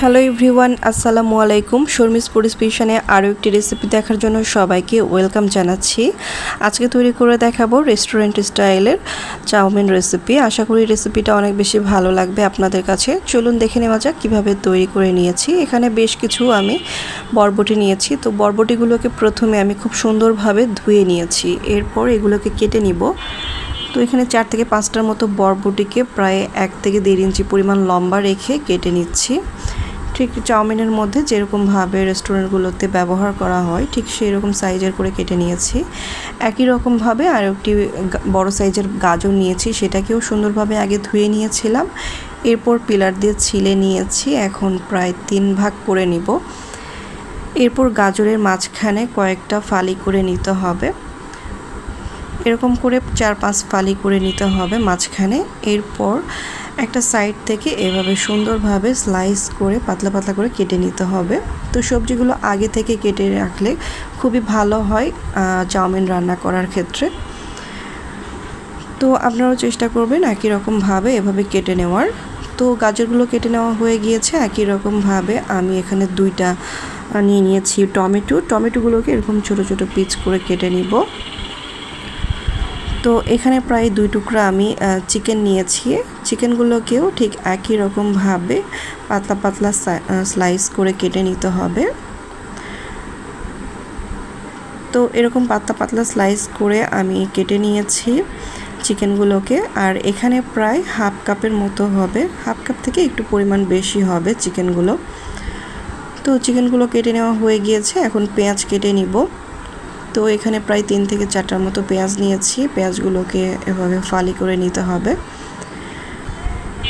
Hello everyone, আসসালামু আলাইকুম। শর্মিস পরিস্পেশনে আরও একটি রেসিপি দেখার জন্য সবাইকে ওয়েলকাম জানাচ্ছি। আজকে তৈরি করে দেখাবো রেস্টুরেন্ট স্টাইলের চাউমিন রেসিপি। আশা করি রেসিপিটা অনেক বেশি ভালো লাগবে আপনাদের কাছে। চলুন দেখে নেওয়া যাক কীভাবে তৈরি করে নিয়েছি। এখানে বেশ কিছু আমি বরবটি নিয়েছি। তো বরবটিগুলোকে প্রথমে আমি খুব সুন্দরভাবে ধুয়ে নিয়েছি। এরপর এগুলোকে কেটে নিব। তো এখানে চার থেকে পাঁচটার মতো বরবটিকে প্রায় এক থেকে দেড় ইঞ্চি পরিমাণ লম্বা রেখে কেটে নিচ্ছি। ঠিক চাউমিনের মধ্যে যেরকমভাবে রেস্টুরেন্টগুলোতে ব্যবহার করা হয়, ঠিক সেই রকম সাইজের করে কেটে নিয়েছি। একই রকমভাবে আর একটি বড় সাইজের গাজর নিয়েছি, সেটাকেও সুন্দরভাবে আগে ধুয়ে নিয়েছিলাম। এরপর পিলার দিয়ে ছিলে নিয়েছি, এখন প্রায় তিন ভাগ করে নিব। এরপর গাজরের মাঝখানে কয়েকটা ফালি করে নিতে হবে। এরকম করে চার পাঁচ ফালি করে নিতে হবে মাঝখানে। এরপর একটা সাইড থেকে এভাবে সুন্দরভাবে স্লাইস করে, পাতলা পাতলা করে কেটে নিতে হবে। তো সবজিগুলো আগে থেকে কেটে রাখলে খুবই ভালো হয় চাউমিন রান্না করার ক্ষেত্রে। তো আপনারাও চেষ্টা করবেন একই রকমভাবে এভাবে কেটে নেওয়ার। তো গাজরগুলো কেটে নেওয়া হয়ে গিয়েছে, একই রকমভাবে আমি এখানে দুইটা নিয়ে নিয়েছি টমেটো। টমেটোগুলোকে এরকম ছোট ছোট পিচ করে কেটে নিব। তো এখানে প্রায় দুই টুকরা আমি চিকেন নিয়েছি। চিকেনগুলোকেও ঠিক একই রকমভাবে পাতলা পাতলা স্লাইস করে কেটে নিতে হবে। তো এরকম পাতলা পাতলা স্লাইস করে আমি কেটে নিয়েছি চিকেনগুলোকে আর এখানে প্রায় হাফ কাপের মতো হবে। হাফ কাপ থেকে একটু পরিমাণ বেশি হবে চিকেনগুলো তো চিকেনগুলো কেটে নেওয়া হয়ে গিয়েছে। এখন পেঁয়াজ কেটে নিব। তো এখানে প্রায় তিন থেকে চারটার মতো পেঁয়াজ নিয়েছি। পেঁয়াজগুলোকে এভাবে ফালি করে নিতে হবে।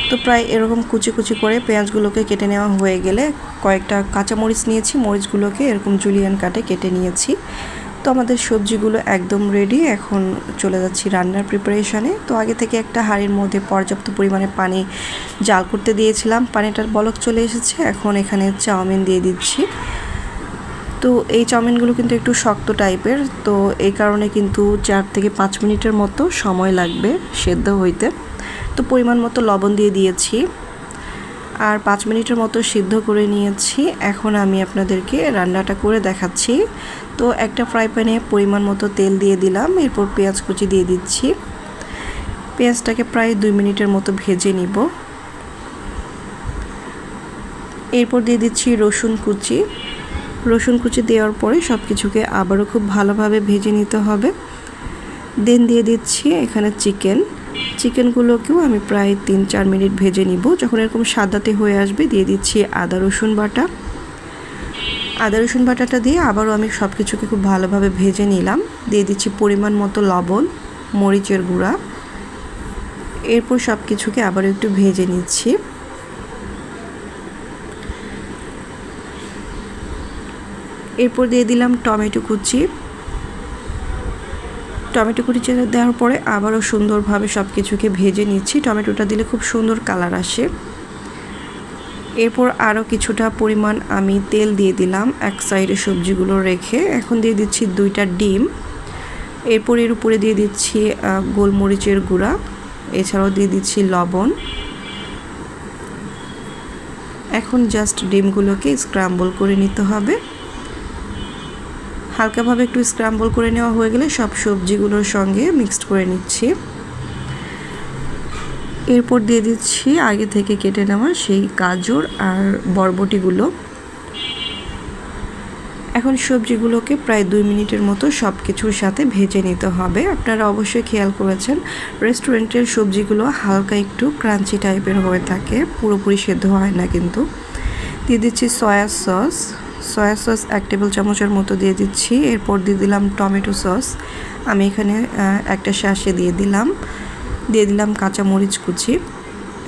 তো প্রায় এরকম কুচি কুচি করে পেঁয়াজগুলোকে কেটে নেওয়া হয়ে গেলে কয়েকটা কাঁচা মরিচ নিয়েছি। মরিচগুলোকে এরকম জুলিয়ান কাটে কেটে নিয়েছি। তো আমাদের সবজিগুলো একদম রেডি এখন চলে যাচ্ছি রান্নার প্রিপারেশানে তো আগে থেকে একটা হাঁড়ির মধ্যে পর্যাপ্ত পরিমাণে পানি জাল করতে দিয়েছিলাম। পানিটার বলক চলে এসেছে। এখন এখানে চাউমিন দিয়ে দিচ্ছি। তো এই চাউমিনগুলো কিন্তু একটু শক্ত টাইপের, তো এই কারণে কিন্তু চার থেকে পাঁচ মিনিটের মতো সময় লাগবে সেদ্ধ হইতে। তো পরিমাণ মতো লবণ দিয়ে দিয়েছি। আর পাঁচ মিনিটের মতো সিদ্ধ করে নিয়েছি। এখন আমি আপনাদেরকে রান্নাটা করে দেখাচ্ছি। তো একটা ফ্রাই প্যানে পরিমাণ মতো তেল দিয়ে দিলাম, এরপর পেঁয়াজ কুচি দিয়ে দিচ্ছি। পেঁয়াজটাকে প্রায় দুই মিনিটের মতো ভেজে নিব। এরপর দিয়ে দিচ্ছি রসুন কুচি। রসুন কুচি দেওয়ার পরে সব কিছুকে আবারও খুব ভালোভাবে ভেজে নিতে হবে। দেন দিয়ে দিচ্ছি এখানে চিকেন। চিকেনগুলোকেও আমি প্রায় তিন চার মিনিট ভেজে নিব। যখন এরকম সাদাতে হয়ে আসবে, দিয়ে দিচ্ছি আদা রসুন বাটা। আদা রসুন বাটাটা দিয়ে আবারও আমি সব কিছুকে খুব ভালোভাবে ভেজে নিলাম। দিয়ে দিচ্ছি পরিমাণ মতো লবণ, মরিচের গুঁড়া। এরপর সব কিছুকে আবারও একটু ভেজে নিচ্ছি। এরপর দিয়ে দিলাম টমেটো কুচি। টমেটো কুচি দেওয়ার পরে আবারও সুন্দরভাবে সব কিছুকে ভেজে নিচ্ছি। টমেটোটা দিলে খুব সুন্দর কালার আসে। এরপর আরও কিছুটা পরিমাণ আমি তেল দিয়ে দিলাম এক সাইডে সবজিগুলো রেখে। এখন দিয়ে দিচ্ছি দুইটা ডিম। এরপর এর উপরে দিয়ে দিচ্ছি গোলমরিচের গুঁড়া। এছাড়াও দিয়ে দিচ্ছি লবণ। এখন জাস্ট ডিমগুলোকে স্ক্রাম্বল করে নিতে হবে। হালকাভাবে একটু স্ক্রাম্বল করে নেওয়া হয়ে গেলে সব সবজিগুলোর সঙ্গে মিক্সড করে নিচ্ছি। এরপর দিয়ে দিচ্ছি আগে থেকে কেটে নেওয়া সেই গাজর আর বরবটিগুলো। এখন সবজিগুলোকে প্রায় দুই মিনিটের মতো সব কিছুর সাথে ভেজে নিতে হবে। আপনারা অবশ্যই খেয়াল করেছেন, রেস্টুরেন্টের সবজিগুলো হালকা একটু ক্রাঞ্চি টাইপের হয়ে থাকে, পুরোপুরি সেদ্ধ হয় না কিন্তু। দিয়ে দিচ্ছি সয়া সস সয়া সস এক টেবিল চামচের মতো দিয়ে দিচ্ছি। এরপর দিয়ে দিলাম টমেটো সস। আমি এখানে একটা শ্বাসে দিয়ে দিলাম। দিয়ে দিলাম কাঁচা মরিচ কুচি।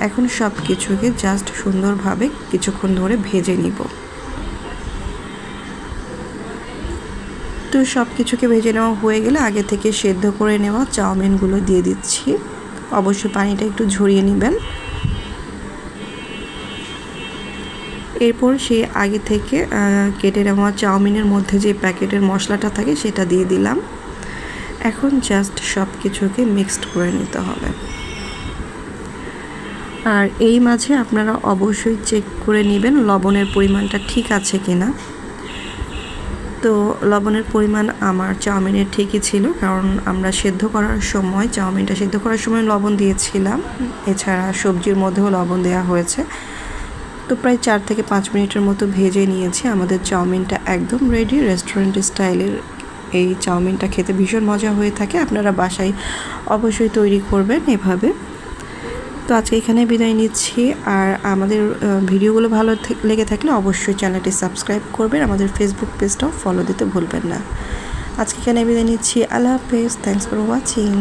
এখন সব কিছুকে জাস্ট সুন্দরভাবে কিছুক্ষণ ধরে ভেজে নিব। তো সব কিছুকে ভেজে নেওয়া হয়ে গেলে আগে থেকে সেদ্ধ করে নেওয়া চাউমিনগুলো দিয়ে দিচ্ছি। অবশ্যই পানিটা একটু ঝরিয়ে নেবেন। এরপর সে আগে থেকে কেটে নেওয়া চাউমিনের মধ্যে যে প্যাকেটের মশলাটা থাকে সেটা দিয়ে দিলাম। এখন জাস্ট সব কিছুকে মিক্সড করে নিতে হবে। আর এই মাঝে আপনারা অবশ্যই চেক করে নেবেন লবণের পরিমাণটা ঠিক আছে কি না তো লবণের পরিমাণ আমার চাউমিনের ঠিকই ছিল, কারণ আমরা সেদ্ধ করার সময়, চাউমিনটা সেদ্ধ করার সময় লবণ দিয়েছিলাম। এছাড়া সবজির মধ্যেও লবণ দেওয়া হয়েছে। তো প্রায় চার থেকে পাঁচ মিনিটের মতো ভেজে নিয়েছি। আমাদের চাউমিনটা একদম রেডি রেস্টুরেন্ট স্টাইলের এই চাউমিনটা খেতে ভীষণ মজা হয়ে থাকে। আপনারা বাসায় অবশ্যই তৈরি করবেন এভাবে। তো আজকে এখানে বিদায় নিচ্ছি। আর আমাদের ভিডিওগুলো ভালো লেগে থাকলে অবশ্যই চ্যানেলটি সাবস্ক্রাইব করবেন। আমাদের ফেসবুক পেজটাও ফলো দিতে ভুলবেন না। আজকে এখানে বিদায় নিচ্ছি। আল্লাহ হাফেজ। Thanks for watching